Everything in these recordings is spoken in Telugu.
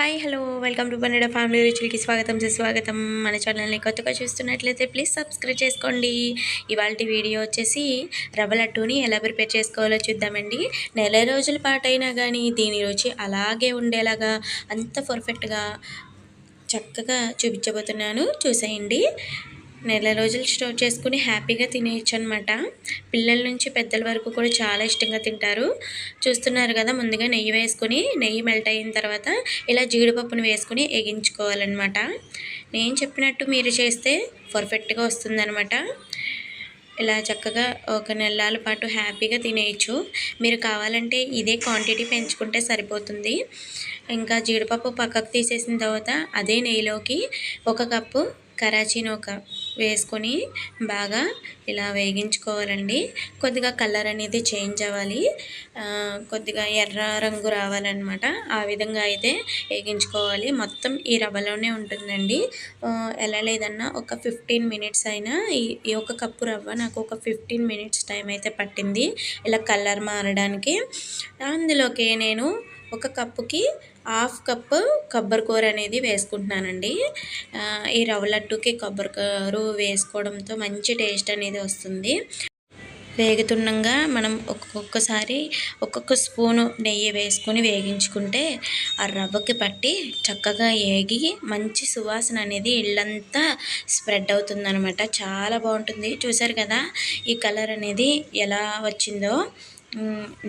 హాయ్ హలో వెల్కమ్ టు పన్నెడ ఫ్యామిలీ రుచులకి స్వాగతం సుస్వాగతం. మన ఛానల్ని కొత్తగా చూస్తున్నట్లయితే ప్లీజ్ సబ్స్క్రైబ్ చేసుకోండి. ఇవాళ వీడియో వచ్చేసి రవ్వ లడ్డూని ఎలా ప్రిపేర్ చేసుకోవాలో చూద్దామండి. నెల రోజుల పాటైనా కానీ దీని రుచి అలాగే ఉండేలాగా అంత పర్ఫెక్ట్గా చక్కగా చూపించబోతున్నాను. చూసేయండి. నెల రోజులు స్టోర్ చేసుకుని హ్యాపీగా తినేయచ్చు అనమాట పిల్లల నుంచి పెద్దల వరకు కూడా చాలా ఇష్టంగా తింటారు. చూస్తున్నారు కదా ముందుగా నెయ్యి వేసుకుని నెయ్యి మెల్ట్ అయిన తర్వాత ఇలా జీడిపప్పును వేసుకుని ఎగించుకోవాలన్నమాట నేను చెప్పినట్టు మీరు చేస్తే పర్ఫెక్ట్గా వస్తుందనమాట. ఇలా చక్కగా ఒక నెలల పాటు హ్యాపీగా తినేయచ్చు. మీరు కావాలంటే ఇదే క్వాంటిటీ పెంచుకుంటే సరిపోతుంది. ఇంకా జీడిపప్పు పక్కకు తీసేసిన తర్వాత అదే నెయ్యిలోకి ఒక కప్పు కరాచీ నూక వేసుకొని బాగా ఇలా వేగించుకోవాలండి. కొద్దిగా కలర్ అనేది చేంజ్ అవ్వాలి. కొద్దిగా ఎర్ర రంగు రావాలన్నమాట. ఆ విధంగా అయితే వేగించుకోవాలి. మొత్తం ఈ రవ్వలోనే ఉంటుందండి. ఎలా లేదన్నా ఒక ఫిఫ్టీన్ మినిట్స్ అయినా ఈ ఒక కప్పు రవ్వ నాకు ఒక ఫిఫ్టీన్ మినిట్స్ టైం అయితే పట్టింది. ఇలా కలర్ మారడానికి. అందులోకి నేను ఒక కప్పుకి హాఫ్ కప్పు కొబ్బరి కూర అనేది వేసుకుంటున్నానండి. ఈ రవ్వ లడ్డుకి కొబ్బరి కూర వేసుకోవడంతో మంచి టేస్ట్ అనేది వస్తుంది. వేగుతుండగా మనం ఒక్కొక్కసారి ఒక్కొక్క స్పూను నెయ్యి వేసుకొని వేగించుకుంటే ఆ రవ్వకి పట్టి చక్కగా ఏగి మంచి సువాసన అనేది ఇళ్ళంతా స్ప్రెడ్ అవుతుందనమాట చాలా బాగుంటుంది. చూసారు కదా ఈ కలర్ అనేది ఎలా వచ్చిందో?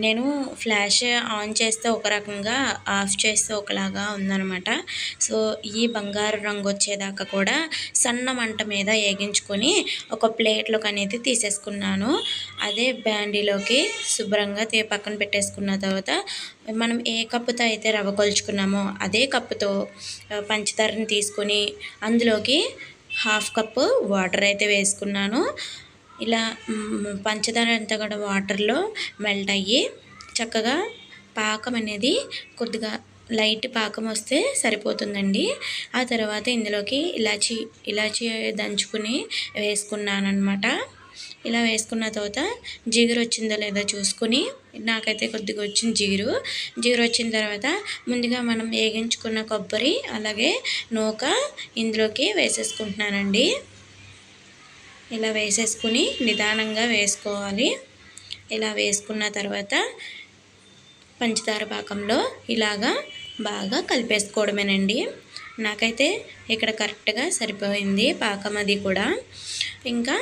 నేను ఫ్లాష్ ఆన్ చేస్తే ఒక రకంగా ఆఫ్ చేస్తే ఒకలాగా ఉందనమాట సో ఈ బంగారు రంగు వచ్చేదాకా కూడా సన్న మంట మీద వేగించుకొని ఒక ప్లేట్లోకి అనేది తీసేసుకున్నాను. అదే బ్యాండీలోకి శుభ్రంగా తే పక్కన పెట్టేసుకున్న తర్వాత మనం ఏ కప్పుతో అయితే రవ్వ కొలుచుకున్నామో అదే కప్పుతో పంచదారని తీసుకొని అందులోకి హాఫ్ కప్పు వాటర్ అయితే వేసుకున్నాను. ఇలా పంచదార అంతా కూడా వాటర్లో మెల్ట్ అయ్యి చక్కగా పాకం అనేది కొద్దిగా లైట్ పాకం వస్తే సరిపోతుందండి. ఆ తర్వాత ఇందులోకి ఇలాచి ఇలాచి దంచుకుని వేసుకున్నాను ఇలా వేసుకున్న తర్వాత జిగురు వచ్చిందో లేదో చూసుకుని నాకైతే కొద్దిగా వచ్చింది జిగురు. జిగురు వచ్చిన తర్వాత ముందుగా మనం వేగించుకున్న కొబ్బరి అలాగే నూక ఇందులోకి వేసేసుకుంటున్నానండి. ఇలా వేసేసుకుని నిదానంగా వేసుకోవాలి. ఇలా వేసుకున్న తర్వాత పంచదార పాకంలో ఇలాగా బాగా కలిపేసుకోవడమేనండి. నాకైతే ఇక్కడ కరెక్ట్గా సరిపోయింది పాకం అది కూడా. ఇంకా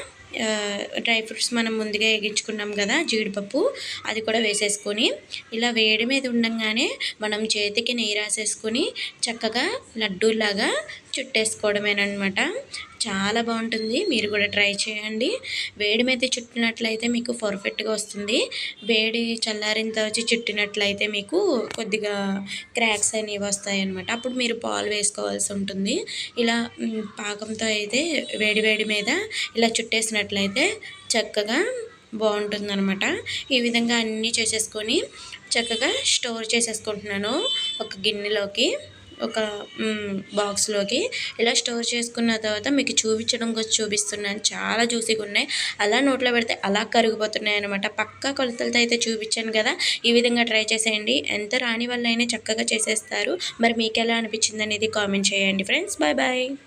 డ్రై ఫ్రూట్స్ మనం ముందుగా ఎగించుకున్నాం కదా జీడిపప్పు అది కూడా వేసేసుకొని ఇలా వేడి మీద ఉండగానే మనం చేతికి నెయ్యి రాసేసుకొని చక్కగా లడ్డూలాగా చుట్టేసుకోవడమేనమాట చాలా బాగుంటుంది. మీరు కూడా ట్రై చేయండి. వేడి మీద చుట్టినట్లయితే మీకు పర్ఫెక్ట్గా వస్తుంది. వేడి చల్లారిన తర్వాత చుట్టినట్లయితే మీకు కొద్దిగా క్రాక్స్ అనేవి వస్తాయి అనమాట అప్పుడు మీరు పాలు వేసుకోవాల్సి ఉంటుంది. ఇలా పాకంతో అయితే వేడి వేడి మీద ఇలా చుట్టేసినట్లయితే చక్కగా బాగుంటుందన్నమాట. ఈ విధంగా అన్నీ చేసేసుకొని చక్కగా స్టోర్ చేసేసుకుంటున్నాను ఒక గిన్నెలోకి. ఒక బాక్స్లోకి ఇలా స్టోర్ చేసుకున్న తర్వాత మీకు చూపించడం కోసం చూపిస్తున్నాను. చాలా జ్యూసీగా ఉన్నాయి. అలా నోట్లో పెడితే అలా కరిగిపోతున్నాయి అనమాట పక్క కొలతలతో అయితే చూపించాను కదా. ఈ విధంగా ట్రై చేసేయండి. ఎంత రాని వల్ల అయినా చక్కగా చేసేస్తారు. మరి మీకు ఎలా అనిపించింది అనేది కామెంట్ చేయండి ఫ్రెండ్స్. Bye bye.